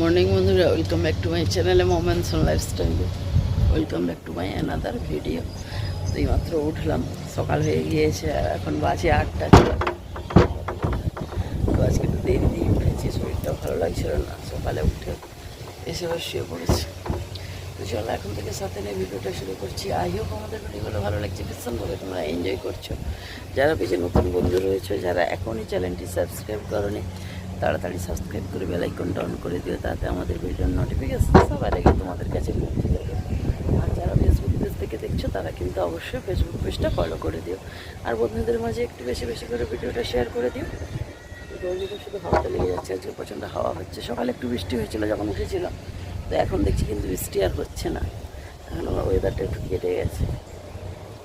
Morning বন্ধুরা welcome back to my চ্যানেলে moments on লাইফস্টাইলে welcome back to my another video তো এইমাত্র উঠলাম, সকাল হয়ে গিয়েছে, আর এখন বাজে আটটা। তো আজকে একটু দেরি দিয়ে উঠেছি শরীরটা ভালো লাগছিল না, সকালে উঠে এসে শুয়ে পড়েছি। তো চলো, এখন থেকে সাথে নিয়ে ভিডিওটা শুরু করছি। আই হোপ আমাদের ভিডিওগুলো ভালো লাগছে, ভীষণভাবে তোমরা এনজয় করছ। যারা পেছনে নতুন বন্ধু রয়েছে, যারা এখনই চ্যানেলটি সাবস্ক্রাইব করনি তাড়াতাড়ি সাবস্ক্রাইব করে বেলাইকনটা অন করে দিও, তাতে আমাদের ভিডিওর নোটিফিকেশন সবার আগে তোমাদের কাছে পৌঁছে যাবে আর যারা ফেসবুক পেজ থেকে দেখছ, তারা কিন্তু অবশ্যই ফেসবুক পেজটা ফলো করে দিও। আর বন্ধুদের মাঝে একটু বেশি বেশি করে ভিডিওটা শেয়ার করে দিও। শুধু হাওয়াতে লেগে যাচ্ছে, আজকে প্রচণ্ড হাওয়া হচ্ছে। সকালে একটু বৃষ্টি হয়েছিল যখন উঠেছিলাম তো এখন দেখছি কিন্তু বৃষ্টি আর হচ্ছে না। এখন ওয়েদারটা একটু কেটে গেছে।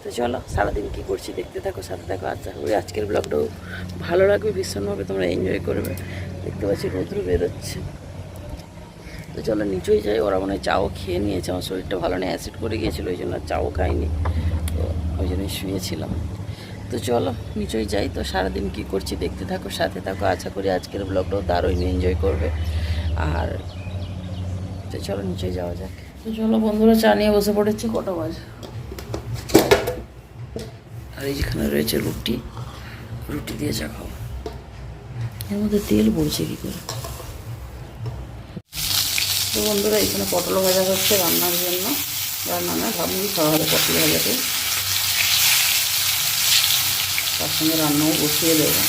তো চলো, সারাদিন কী করছি দেখতে থাকো, সাথে থাকো। আচ্ছা ওই আজকের ব্লগটাও ভালো লাগবে, ভীষণভাবে তোমরা এনজয় করবে। দেখতে পাচ্ছি রোদ্রু বেরোচ্ছে। তো চলো, নিচেই যাই। ওরা মনে হয় চাও খেয়ে নিয়েছে, আমার শরীরটা ভালো নেই অ্যাসিড করে গিয়েছিল, ওই জন্য চাও খাইনি। তো ওই জন্যই শুয়েছিলাম। তো চলো, নিচেই যাই। তো সারাদিন কী করছি দেখতে থাকো, সাথে থাকো। আশা করি আজকের ব্লগটাও দারুণ এনজয় করবে। আর তো চলো, নিচেই যাওয়া যাক। তো চলো, বন্ধুরা চা নিয়ে বসে পড়েছি, কটা বাজে? আর এই যেখানে রয়েছে রুটি রুটি দিয়ে চা খাব। এর মধ্যে তেল পড়ছে কী করে? তো বন্ধুরা, এখানে পটল ভাজা হচ্ছে রান্নার জন্য। রান্না না ভাবছি খাওয়া হবে পটল ভাজাতে তার সঙ্গে রান্নাও বসিয়ে দেবো।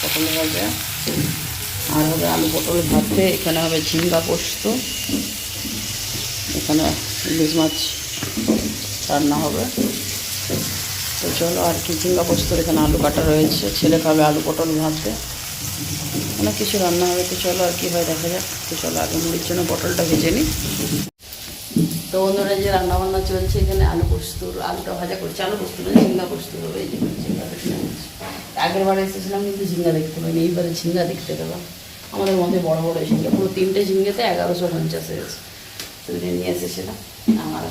পটল ভাজা। আর হবে আলু পটল ভাতে, এখানে হবে ঝিঙ্গা পোস্ত, এখানে ইলিশ মাছ রান্না হবে। তো চলো, আর কি, ঝিঙ্গা পোস্তর এখানে আলু কাটা রয়েছে। ছেলে খাবে আলু পটল ভাতে। অনেক কিছু রান্না হবে, তো চলো, আর কি হয় দেখা যাক। তো চলো, আগে মুড়ির জন্য পটলটা ভেজে নিই। তো বন্ধুরা যে রান্না বান্না চলছে, এখানে আলু পোস্তর, আলুটা ভাজা করছে। আলু পোস্ত না, ঝিঙ্গা পোস্ত হবে, এই যে ঝিঙ্গাটা কিনে আগের বারে এসেছিলাম, কিন্তু ঝিঙ্গা দেখতে পাইনি, এইবারে ঝিঙ্গা দেখতে পেলাম আমাদের মধ্যে বড় বড় ঝিঙ্গা, পুরো তিনটে ঝিঙ্গেতে এগারোশো পঞ্চাশ হয়েছে। তো এটা নিয়ে এসেছিলাম, আমার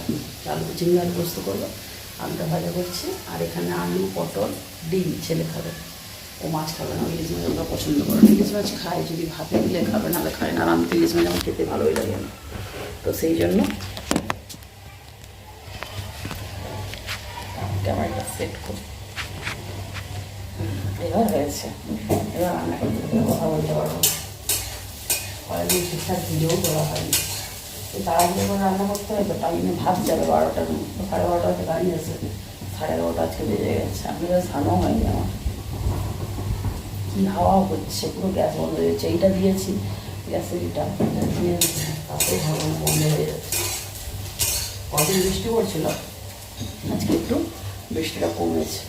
আলু ঝিঙ্গা আলু পোস্ত করব আলুটা ভাজা করছি, আর এখানে আলু, পটল, ডিম, ছেলে খাবে। ও মাছ খাবে না ইলিশ মাছ আমরা পছন্দ করে ইলিশ মাছ খায়, যদি ভাতে দিলে খাবে, নাহলে খায় না। আর আমি ইলিশ মাছ আমার খেতে ভালোই লাগে না। তো সেই জন্য ক্যামেরাটা সেট করি। এবার হয়েছে, এবার গেলে কথা বলতে পারব কয়েকদিন ঠিকঠাক ভিডিও করা হয়নি এই তাড়াহুড়ো রান্না করতে হয়, তো টাইমে ভাত যাবে বারোটার মধ্যে, সাড়ে বারোটা হতে গাড়ি আছে সাড়ে এগারোটা আজকে বেজে গেছে। আমি তো স্নানও হয়নি আমার। কী হাওয়া হচ্ছে, পুরো গ্যাস বন্ধ হয়ে যাচ্ছে। এইটা দিয়েছি, গ্যাসের এটা দিয়ে তারপরে ভালো বন্ধ হয়ে যাচ্ছে। কদিন বৃষ্টি পড়ছিল? আজকে একটু বৃষ্টিটা কমেছে।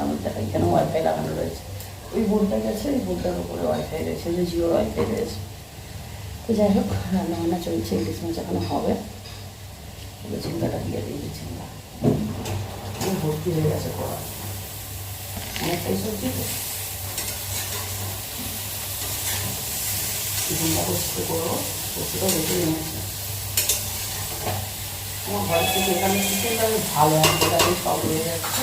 আমার দেখা এখানে ওয়াইফাই লাগানো রয়েছে। ওই বোর্ডটা গেছে, ওই বোর্ডটার উপরে ওয়াইফাই রয়েছে যে জিওর ওয়াইফাই রয়েছে। তো যাই হোক রান্না বান্না চলছে ইলিশ মাছ এখনও হবে। ঝিঙ্গাটা দিয়ে দিয়েছি ঝিঙ্গা। ভর্তি হয়ে গেছে কড়া। অনেকটাই সবজি তো। ঝিঙ্গা পোস্ত করব পোস্তটা বেশি নিয়েছি আমার ঘর থেকে এখানে চিকেনটা বেশ ভালো আছে সব হয়ে যাচ্ছে।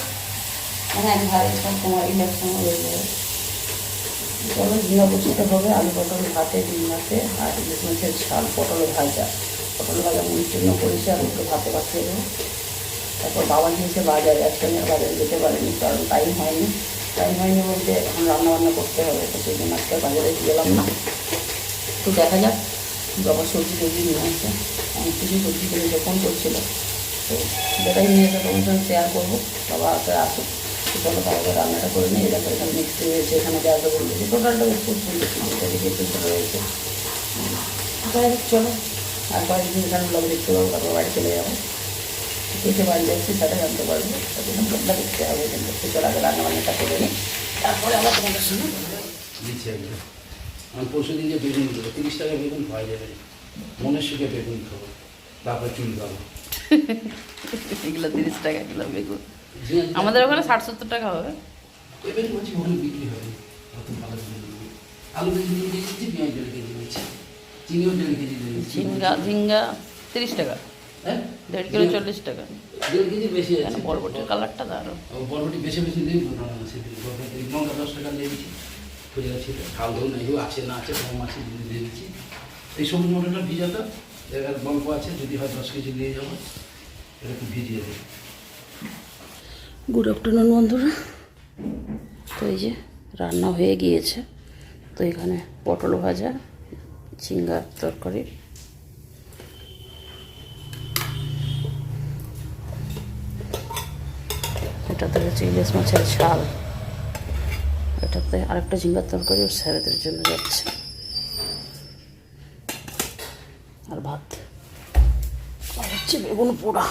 মানে একবারে সব তোমার ইলেকশন হয়ে যাবে চলো ঝিঙ্গা পোস্তটা হবে আলু পটল ভাতে, ডিম ভাতে, আর ইলিশ মাছের ঝাল পটল ভাজা। পটল ভাজা মুড়ির জন্য করেছি, আর একটু ভাতে পাঠিয়ে দেবো। তারপর বাবা গিয়েছে বাজারে, আজকে আমি বাজারে যেতে পারিনি, কারণ টাইম হয়নি। টাইম হয়নি বলতে এখন রান্না বান্না করতে হবে, তো সেই জন্য আজকে বাজারে গেলাম না। তো দেখা যাক, বাবা সবজি টবজি নিয়ে আসে। অনেক কিছু সবজি কিনে যখন করছিল। তো যেটাই নিয়ে সঙ্গে শেয়ার করব। বাবা আসে আসুক। চলো তারপরে রান্নাটা করে নিই দেখো এখানে মিক্সি রয়েছে এখানে যা টোটালটা সুন্দর এদিকে একটু রয়েছে চলো আর কয়েকদিন এখানে ব্লগ দেখতে বাড়ি চলে যাব এসে বাড়ি যাচ্ছি সেটা জানতে পারব জন্য ব্লগটা দেখতে হবে কিন্তু তো চলো রান্না বান্নাটা করে নিই তারপরে আবার তোমাদের সঙ্গে আমি পরশু দিন যে বেগুন দেবো তিরিশ টাকা বেগুন পাওয়া যাবে মনের সুখে বেগুন খাব তারপর চুল খাব এগুলো তিরিশ টাকা কিলো বেগুন। আমাদের ওখানে ষাট সত্তর টাকা হবে। বিক্রি। আলু দিয়েছি ঝিঙ্গা ঝিঙ্গা তিরিশ টাকা। হ্যাঁ? দেড় কিলো চল্লিশ টাকা। দেড় কেজি বেশি আছে। বরবটির কালারটা দারুণ। বরবটি বেশি বেশি নেই লঙ্কা দশ টাকা ফুলে আছে ধরুন না আছে কম আছে এই সবুজ মটরটা ভিজাতে এবার গল্প আছে যদি হয় দশ কেজি নিয়ে যাব এটা একটু ভিজিয়ে দেবো। গুড আফটারনুন বন্ধুরা। তো এই যে রান্না হয়ে গিয়েছে। তো এখানে পটল ভাজা ঝিঙ্গার তরকারি। এটাতে হচ্ছে ইলিশ মাছের ঝাল। এটাতে আরেকটা ঝিঙ্গার তরকারি ও স্যারেদের জন্য যাচ্ছে। আর ভাত। আর হচ্ছে বেগুন পোড়া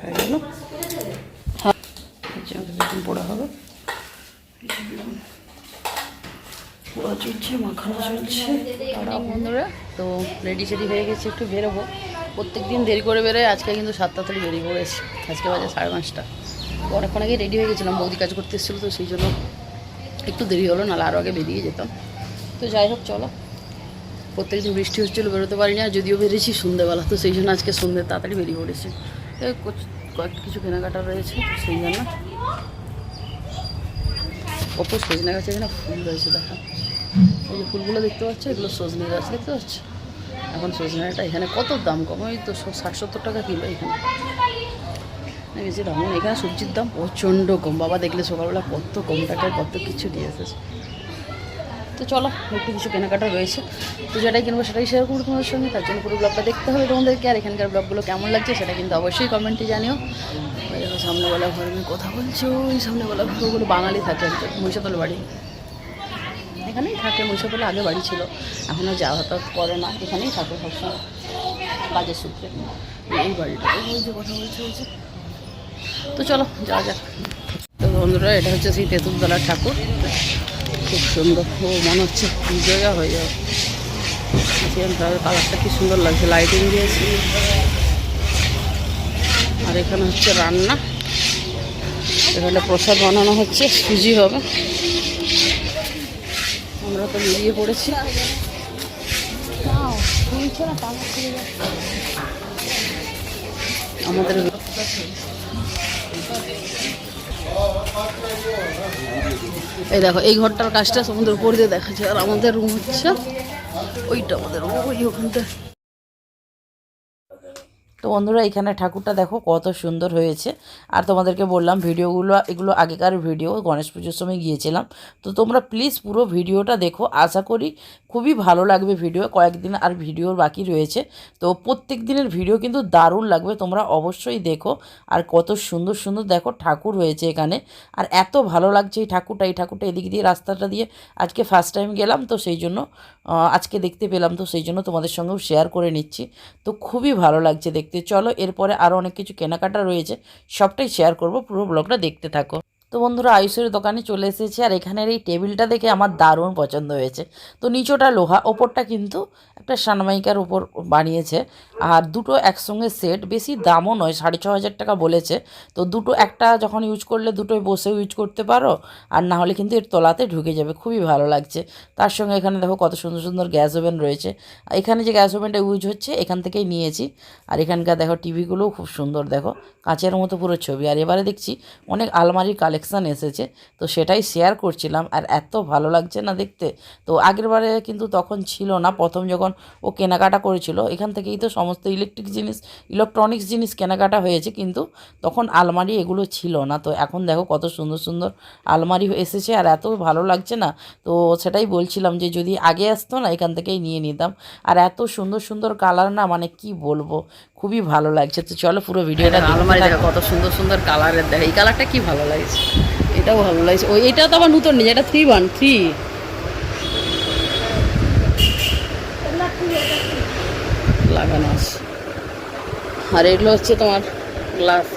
হয়ে গেল হ্যাঁ এই যে আমাদের বেগুন পোড়া হবে পোড়া মাখানো চলছে। তারাও বন্ধুরা। তো রেডি সেডি হয়ে গেছে একটু বেরোবো। প্রত্যেক দিন দেরি করে বেরোয় আজকে কিন্তু সাত তাড়াতাড়ি বেরিয়ে পড়েছি আজকে বাজে সাড়ে পাঁচটা। অনেকক্ষণ আগে রেডি হয়ে গেছিলাম বৌদি কাজ করতে এসেছিল তো সেই জন্য একটু দেরি হলো নাহলে আরও আগে বেরিয়ে যেতাম। তো যাই হোক চলো। প্রত্যেকদিন বৃষ্টি হচ্ছিল বেরোতে পারি না যদিও বেরিয়েছি সন্ধ্যেবেলা তো সেই জন্য আজকে সন্ধ্যে তাড়াতাড়ি বেরিয়ে পড়েছি। কয়েকটা কিছু কেনাকাটা রয়েছে তো সেই জন্য। কত সজনে গাছে এখানে ফুল রয়েছে দেখা। এই যে ফুলগুলো দেখতে পাচ্ছ, এগুলো সজনে গাছ দেখতে পাচ্ছ? এখন সজনেটা এখানে কত দাম কম? ওই তো ষাট সত্তর টাকা কিলো এখানে। বেশি দাম এখানে সবজির দাম প্রচণ্ড কম। বাবা দেখলে সকালবেলা কত কম টাকায় কত কিছু দিয়ে এসেছে। তো চলো, একটু কিছু কেনাকাটা রয়েছে। তো যেটাই কিনবো সেটাই শেয়ার করব তোমাদের সঙ্গে। তার জন্য পুরো ব্লগটা দেখতে হবে তোমাদেরকে। আর এখানকার ব্লগগুলো কেমন লাগছে সেটা কিন্তু অবশ্যই কমেন্টে জানিও। সামনেবেলা ঘরে আমি কথা বলছি। ওই সামনেবেলা ঘরগুলো বাঙালি থাকে মহিষাতল বাড়ি। এখানেই থাকে মহিষাতলে আগে বাড়ি ছিল। এখন আর যাতায়াত করে না, এখানেই থাকে সবসময়। কাজের সূত্রে। এই বাড়িটা। ওই যে কথা বলছে তো চলো, যাওয়া যাক। তো বন্ধুরা, এটা হচ্ছে সেই তেঁতুলতলার ঠাকুর। খুব সুন্দর। ও, মনে হচ্ছে বিজয়া হয়ে যাবে। কালারটা কি সুন্দর লাগছে। লাইটিং দিয়েছি। আর এখানে হচ্ছে রান্না। এখানে প্রসাদ বানানো হচ্ছে। সুজি হবে। আমরা তো বেরিয়ে পড়েছি। আমাদের এই দেখো, এই ঘরটার কাজটা সমুদ্রের উপর দিয়ে দেখা যায় আর আমাদের রুম হচ্ছে ওইটা, আমাদের রুম ওই ওখানটা। তো বন্ধুরা, এখানে ঠাকুরটা দেখো কত সুন্দর হয়েছে। আর তোমাদেরকে বললাম, ভিডিওগুলো, এগুলো আগেকার ভিডিও, গণেশ পুজোর সময় গিয়েছিলাম। তো তোমরা প্লিজ পুরো ভিডিওটা দেখো। আশা করি খুবই ভালো লাগবে ভিডিও। কয়েকদিন আর ভিডিও বাকি রয়েছে। তো প্রত্যেক দিনের ভিডিও কিন্তু দারুণ লাগবে। তোমরা অবশ্যই দেখো। আর কত সুন্দর সুন্দর দেখো ঠাকুর হয়েছে এখানে। আর এত ভালো লাগছে এই ঠাকুরটা। এই ঠাকুরটা এদিক দিয়ে, রাস্তাটা দিয়ে আজকে ফার্স্ট টাইম গেলাম তো সেই জন্য আজকে দেখতে পেলাম। তো সেই জন্য তোমাদের সঙ্গেও শেয়ার করে নিচ্ছি। তো খুবই ভালো লাগছে দেখতে। চলো এরপরে আরও অনেক কিছু কেনাকাটা রয়েছে। সবটাই শেয়ার করব। পুরো ব্লগটা দেখতে থাকো। তো বন্ধুরা আয়ুষের দোকানে চলে এসেছে আর এখানের এই টেবিলটা দেখে আমার দারুণ পছন্দ হয়েছে। তো নিচোটা লোহা, ওপরটা কিন্তু একটা সানমাইকার উপর বানিয়েছে। আর দুটো একসঙ্গে সেট, বেশি দামও নয়, সাড়ে ছ হাজার টাকা বলেছে। তো দুটো একটা যখন ইউজ করলে দুটোই বসেও ইউজ করতে পারো, আর না হলে কিন্তু এর তলাতে ঢুকে যাবে, খুবই ভালো লাগছে। তার সঙ্গে এখানে দেখো কত সুন্দর সুন্দর গ্যাস ওভেন রয়েছে। এখানে যে গ্যাস ওভেনটা ইউজ হচ্ছে, এখান থেকেই নিয়েছি। আর এখানকার দেখো টিভিগুলোও খুব সুন্দর, দেখো কাঁচের মতো পুরো ছবি। আর এবারে দেখছি অনেক আলমারির কালেকশান এসেছে। তো সেটাই শেয়ার করছিলাম আর এত ভালো লাগছে না দেখতে। তো আগের বারে কিন্তু তখন ছিল না। প্রথম যখন ও কেনাকাটা করেছিল, এখান থেকেই তো সমস্ত ইলেকট্রিক জিনিস ইলেকট্রনিক্স জিনিস কেনাকাটা হয়েছে কিন্তু তখন আলমারি এগুলো ছিল না। তো এখন দেখো কত সুন্দর সুন্দর আলমারি এসেছে আর এত ভালো লাগছে না। তো সেটাই বলছিলাম যে যদি আগে আসতো না, এখান থেকেই নিয়ে নিতাম। আর এত সুন্দর সুন্দর কালার না মানে কি বলব? খুবই ভালো লাগছে। তো চলো পুরো ভিডিওটা আলমারি দেখো কত সুন্দর সুন্দর কালারের দেখো এই কালারটা কি ভালো লাগছে? এটাও ভালো লাগছে। ওই এটা তো আবার নতুন নেই এটা থ্রি ওয়ান থ্রি লাগানো আছে। আর এগুলো হচ্ছে তোমার গ্লাস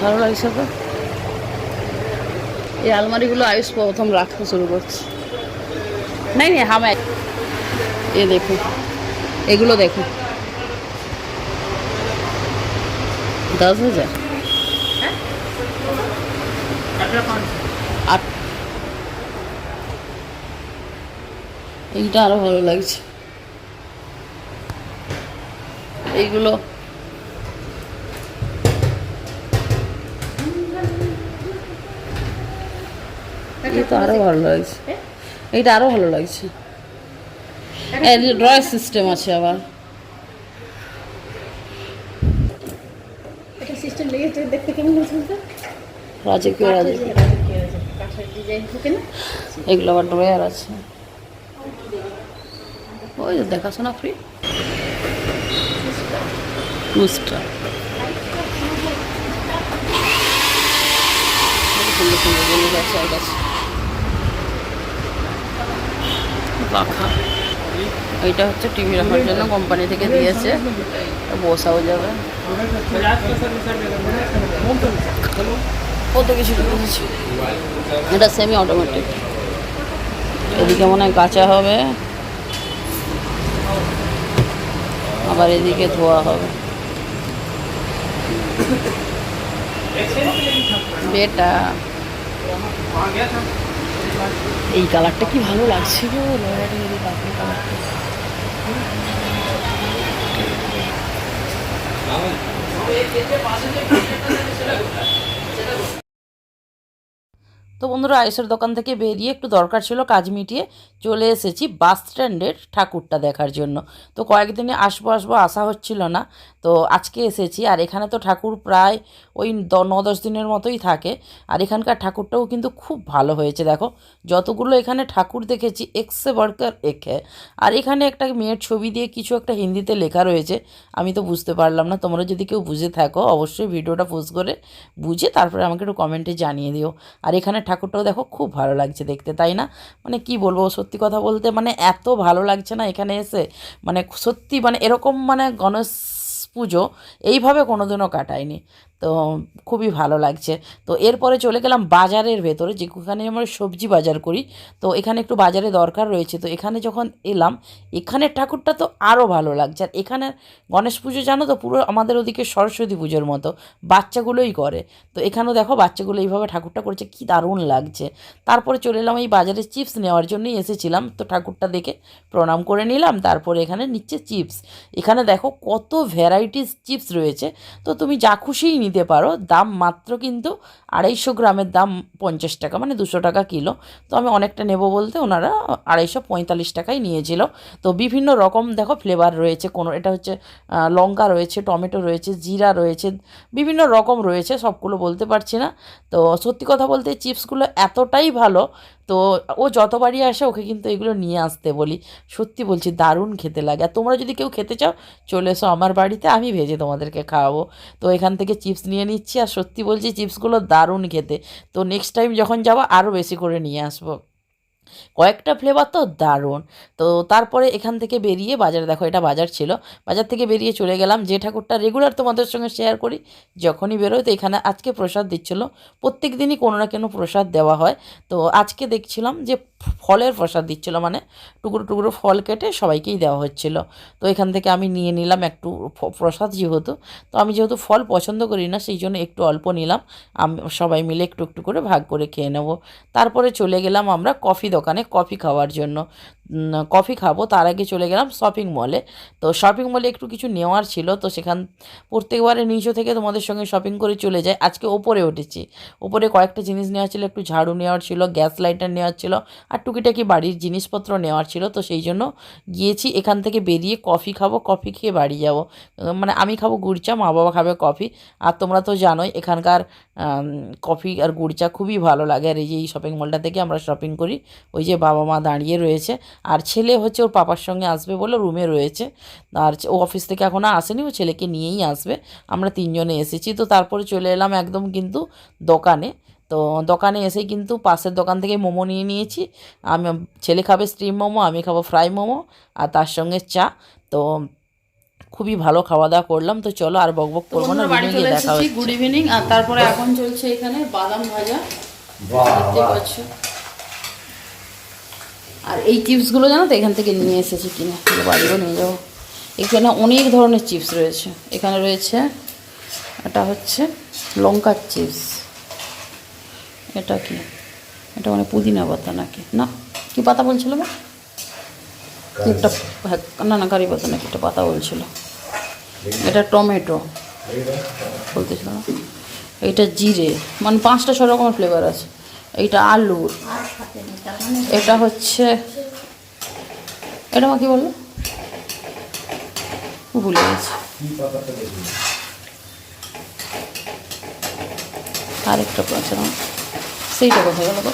ভালো লাগছে তো? এই আলমারিগুলো আয়ুষ প্রথম রাখতে শুরু করছে। নাই নাই হামায়। এ দেখুন এগুলো দেখুন দশ হাজার। এইটা আরও ভালো লাগছে। এইগুলো। এই তো আরও ভালো লাগছে। এইটা আরও ভালো লাগছে। ড্রয়ার সিস্টেম আছে আবার। এটা সিস্টেম লেগেছে দেখতে কেমন রাজকীয় রাজকীয়। এগুলো আবার ড্রয়ার আছে। ওই যে দেখাশোনা ফ্রি টুস্টার সুন্দর সুন্দর জিনিস আছে আর কাছে রাখা এইটা হচ্ছে টিভি রাখার জন্য কোম্পানি থেকে দিয়েছে। বসাও যাবে। কত কিছু এটা সেমি অটোমেটিক এদিকে মনে হয় কাঁচা হবে। আবার এদিকে ধোয়া হবে। বেটা। এই কালারটা কি ভালো লাগছে গো? লয়ারের এই কাপড় কালারটা পাশে তো বন্ধুরা আয়ুষের দোকান থেকে বেরিয়ে একটু দরকার ছিল কাজ মিটিয়ে চলে এসেছি বাস স্ট্যান্ডের ঠাকুরটা দেখার জন্য। তো কয়েকদিনে আসব আসব আসা হচ্ছিল না। তো আজকে এসেছি আর এখানে তো ঠাকুর প্রায় ওই ন, দশ দিনের মতোই থাকে। আর এখানকার ঠাকুরটাও কিন্তু খুব ভালো হয়েছে, দেখো। যতগুলো এখানে ঠাকুর দেখেছি, এক্সে বর্কার একে। আর এখানে একটা মেয়ের ছবি দিয়ে কিছু একটা হিন্দিতে লেখা রয়েছে, আমি তো বুঝতে পারলাম না। তোমরা যদি কেউ বুঝে থাকো, অবশ্যই ভিডিওটা পোস্ট করে বুঝে তারপরে আমাকে একটু কমেন্টে জানিয়ে দিও। আর এখানে ঠাকুরটাও দেখো খুব ভালো লাগছে দেখতে, তাই না? মানে কি বলব, সত্যি কথা বলতে মানে এত ভালো লাগছে না এখানে এসে। মানে সত্যি মানে এরকম মানে গণেশ পুজো এইভাবে কোনোদিনও কাটায়নি। তো খুবই ভালো লাগছে। তো এরপরে চলে গেলাম বাজারের ভেতরে, যেখানে আমরা সবজি বাজার করি। তো এখানে একটু বাজারে দরকার রয়েছে। তো এখানে যখন এলাম, এখানের ঠাকুরটা তো আরও ভালো লাগছে। আর এখানে গণেশ পুজো, জানো তো, পুরো আমাদের ওদিকে সরস্বতী পুজোর মতো। বাচ্চাগুলোই করে। তো এখানেও দেখো, বাচ্চাগুলো এইভাবে ঠাকুরটা করেছে, কি দারুণ লাগছে। তারপরে চলে এলাম এই বাজারে চিপস নেওয়ার জন্যই এসেছিলাম। তো ঠাকুরটা দেখে প্রণাম করে নিলাম। তারপরে এখানে নিচ্ছে চিপস। এখানে দেখো, কত ভ্যারাইটিস চিপস রয়েছে। তো তুমি যা খুশিই নিতে পারো। দাম মাত্র কিন্তু আড়াইশো গ্রামের দাম পঞ্চাশ টাকা মানে দুশো টাকা কিলো। তো আমি অনেকটা নেব বলতে ওনারা আড়াইশো পঁয়তাল্লিশ টাকাই নিয়েছিল। তো বিভিন্ন রকম দেখো ফ্লেভার রয়েছে, কোনো এটা হচ্ছে লঙ্কা রয়েছে, টমেটো রয়েছে, জিরা রয়েছে, বিভিন্ন রকম রয়েছে, সবগুলো বলতে পারছি না। তো সত্যি কথা বলতে চিপসগুলো এতটাই ভালো তো ও যতবারই আসে, ওকে কিন্তু এগুলো নিয়ে আসতে বলি। সত্যি বলছি, দারুণ খেতে লাগে। আর তোমরা যদি কেউ খেতে চাও, চলে এসো আমার বাড়িতে, আমি ভেজে তোমাদেরকে খাওয়াবো। তো এখান থেকে চিপস নিয়ে নিচ্ছি, আর সত্যি বলছি, চিপসগুলো দারুণ খেতে। তো নেক্সট টাইম যখন যাব আরও বেশি করে নিয়ে আসব। কয়েকটা ফ্লেভার তো দারুণ। তো তারপরে এখান থেকে বেরিয়ে বাজারে, দেখো এটা বাজার ছিল, বাজার থেকে বেরিয়ে চলে গেলাম। যে ঠাকুরটা রেগুলার তোমাদের সঙ্গে শেয়ার করি, যখনই বেরোয় তো এখানে আজকে প্রসাদ দিচ্ছিল। প্রত্যেক দিনই কোনো না কোনো প্রসাদ দেওয়া হয়। তো আজকে দেখছিলাম যে ফলের প্রসাদ দিচ্ছিল মানে টুকরো টুকরো ফল কেটে সবাইকেই দেওয়া হচ্ছিল। তো এখান থেকে আমি নিয়ে নিলাম একটু প্রসাদ যেহেতু, তো আমি যেহেতু ফল পছন্দ করি না, সেই জন্য একটু অল্প নিলাম। সবাই মিলে একটু একটু করে ভাগ করে খেয়ে নেব। তারপরে চলে গেলাম আমরা কফি দোকানে কফি খাওয়ার জন্য। কফি খাব, তার আগে চলে গেলাম শপিং মলে তো শপিং মলে একটু কিছু নেওয়ার ছিল, তো সেখান, প্রত্যেকবারে নিচু থেকে তোমাদের সঙ্গে শপিং করে চলে যাই। আজকে ওপরে উঠেছি, ওপরে কয়েকটা জিনিস নেওয়ার ছিল, একটু ঝাড়ু নেওয়ার ছিল গ্যাস লাইটার নেওয়ার ছিল, আর টুকিটাকি বাড়ির জিনিসপত্র নেওয়ার ছিল, তো সেই জন্য গিয়েছি, এখান থেকে বেরিয়ে কফি খাব, কফি খেয়ে বাড়ি যাব। মানে আমি খাব গুড় চা মা বাবা খাবে কফি, আর তোমরা তো জানোই, এখানকার কফি আর গুড় চা খুবই ভালো লাগে, আর এই যে এই শপিং মলটা থেকে আমরা শপিং করি, ওই যে বাবা মা দাঁড়িয়ে রয়েছে আর ছেলে হচ্ছে ওর পাপার সঙ্গে আসবে বলে রুমে রয়েছে। আর ও অফিস থেকে এখনও আসেনি ও ছেলেকে নিয়েই আসবে। আমরা তিনজনে এসেছি তো তারপরে চলে এলাম একদম কিন্তু দোকানে। তো দোকানে এসেই কিন্তু পাশের দোকান থেকে মোমো নিয়ে নিয়েছি। আমি ছেলে খাবে স্টিম মোমো আমি খাব ফ্রাই মোমো আর তার সঙ্গে চা। তো খুবই ভালো খাওয়া দাওয়া করলাম। তো চলো আর বক বক করব না বাড়ি চলে এসেছি। গুড ইভিনিং আর তারপরে এখন চলছে এখানে বাদাম ভাজা। দেখতে পাচ্ছ। আর এই চিপসগুলো জানো তো এখান থেকে নিয়ে এসেছি কিনে। বাড়িও নিয়ে যাব। এখানে অনেক ধরনের চিপস রয়েছে। এখানে রয়েছে এটা হচ্ছে লঙ্কার চিপস। এটা কি? এটা মানে পুদিনা পাতা নাকি? না কি পাতা বলছিল না একটা হ্যাঁ, না না কারি পাতা নাকি একটা পাতা বলছিল। এটা টমেটো। বলতেছিল না? এইটা জিরে। মানে পাঁচটা ছ রকমের ফ্লেভার আছে। এইটা আলুর এটা হচ্ছে এটা মা কি বলল? ভুলে গেছি। আরেকটা না সেইটা কোথায় গেল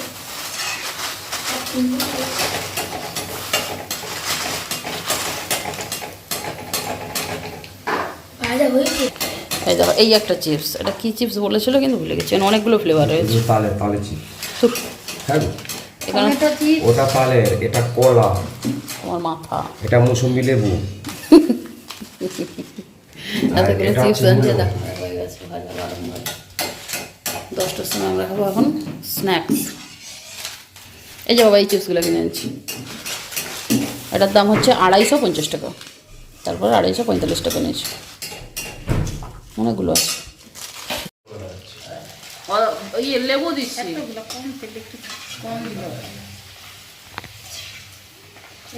এই দেখো এই একটা চিপস। এটা কি চিপস বলেছিল কিন্তু ভুলে গেছি। অনেকগুলো ফ্লেভার রয়েছে। এগুলো তালে তালে চিপ হ্যাঁ এখানে টমেটো ওটা তালের এটা কলা। তোমার মাথা। এটা মৌসুম্বি লেবু। এতগুলো চিপস আনছে মুড়ো। হয়ে গেছে ভাজা গরম দশটার সময় আমরা খাব এখন স্ন্যাক্স। এই যে বাবা এই চিপসগুলো কিনে আনছি এটার দাম হচ্ছে আড়াইশো পঞ্চাশ টাকা। তারপর আড়াইশো পঁয়তাল্লিশ টাকা নিয়েছি অনেকগুলো আছে। ইয়ে লেবু দিচ্ছি। কম দিল।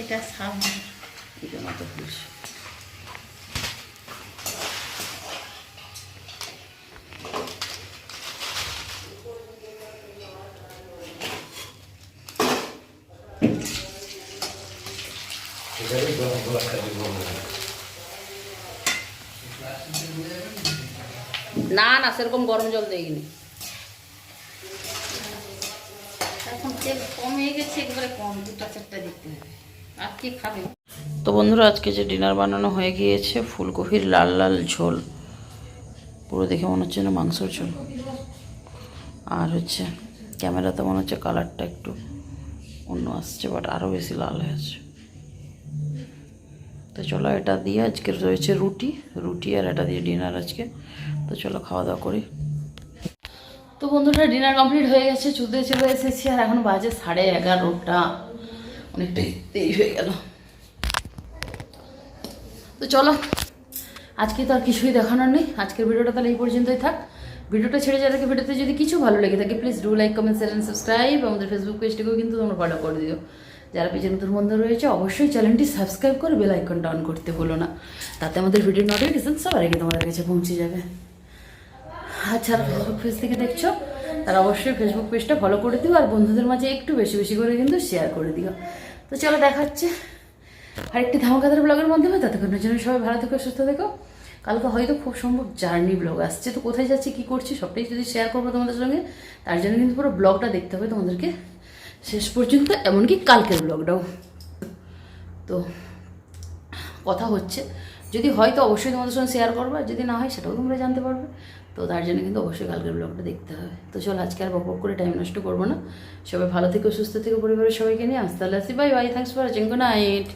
এটা সাবান না না সেরকম গরম জল দেয়নি এখন তো বন্ধুরা, আজকে যে ডিনার বানানো হয়ে গিয়েছে, ফুলকপির লাল লাল ঝোল। পুরো দেখে মনে হচ্ছে না মাংসর ঝোল। আর হচ্ছে, ক্যামেরাতে মনে হচ্ছে কালারটা একটু অন্য আসছে বাট আরও বেশি লাল হয়েছে তো চলো এটা দিয়ে আজকে রয়েছে রুটি। রুটি আর এটা দিয়ে ডিনার আজকে। তো চলো খাওয়া দাওয়া করি। তো বন্ধুরা ডিনার কমপ্লিট হয়ে গেছে চুদে চলে এসেছি আর এখন বাজে সাড়ে এগারোটা। অনেকটাই দেরি হয়ে গেল। তো চলো আজকে তো আর কিছুই দেখানোর নেই। আজকের ভিডিওটা তাহলে এই পর্যন্তই থাক। ভিডিওটা ছেড়ে যাদেরকে ভিডিওতে যদি কিছু ভালো লেগে থাকে please do like comment share and subscribe আমাদের ফেসবুক পেজটিকেও কিন্তু তোমরা ফলো করে দিও। যারা পেজে নতুন বন্ধু রয়েছে অবশ্যই চ্যানেলটি সাবস্ক্রাইব করে বেল আইকনটা অন করতে ভুলো না। তাতে আমাদের ভিডিও নোটিফিকেশন সবার আগে তোমাদের কাছে পৌঁছে যাবে। আর যারা ফেসবুক পেজ থেকে দেখছ তারা অবশ্যই ফেসবুক পেজটা ফলো করে দিও, আর বন্ধুদের মাঝে একটু বেশি বেশি করে কিন্তু শেয়ার করে দিও। তো চলো দেখাচ্ছে। আরেকটি ধামাকাদার ব্লগের মাধ্যমে ততক্ষণের জন্য সবাই ভালো থেকো, সুস্থ থেকো। কালকে হয়তো খুব সম্ভব জার্নি ব্লগ আসছে, তো কোথায় যাচ্ছি, কী করছি, সবটাই যদি শেয়ার করব তোমাদের সঙ্গে, তার জন্য কিন্তু পুরো ব্লগটা দেখতে হবে তোমাদেরকে শেষ পর্যন্ত, এমনকি কালকের ব্লগটাও তো কথা হচ্ছে, যদি হয় তো অবশ্যই তোমাদের সঙ্গে শেয়ার করবে, আর যদি না হয় সেটাও তোমরা জানতে পারবে। তো তার জন্য কিন্তু অবশ্যই কালকের ব্লগটা দেখতে হবে। তো চল, আজকে আর বক করে টাইম নষ্ট করব না। সবাই ভালো থেকে, সুস্থ থেকে পরিবারের সবাইকে নিয়ে। আসতে আসি। Bye bye thanks for watching good night